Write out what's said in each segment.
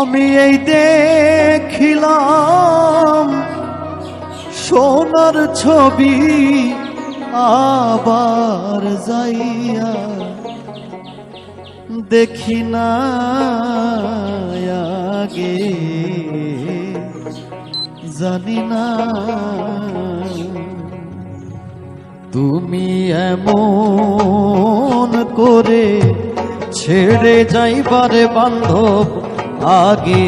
আমি এই দেখিলাম সোনার ছবি আবার যাইয়া দেখি না আগে। জানি না তুমি এমন করে ছেড়ে যাইবারে বান্ধব। আগে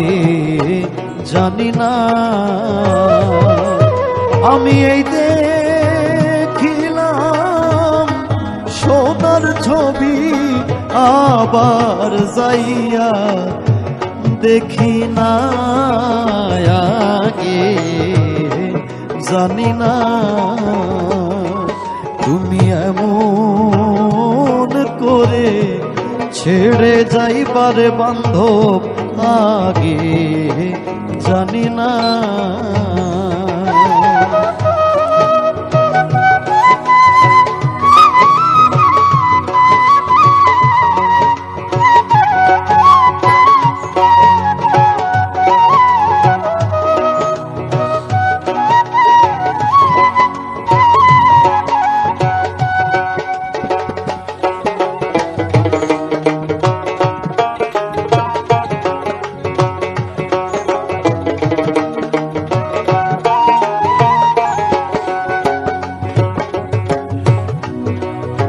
জানি না। আমি এই দেখিলাম, সোনার ছবি আবার যাইয়া দেখি না। আগে জানি না। ছেড়ে যাইবার বান্ধব আগে জানি না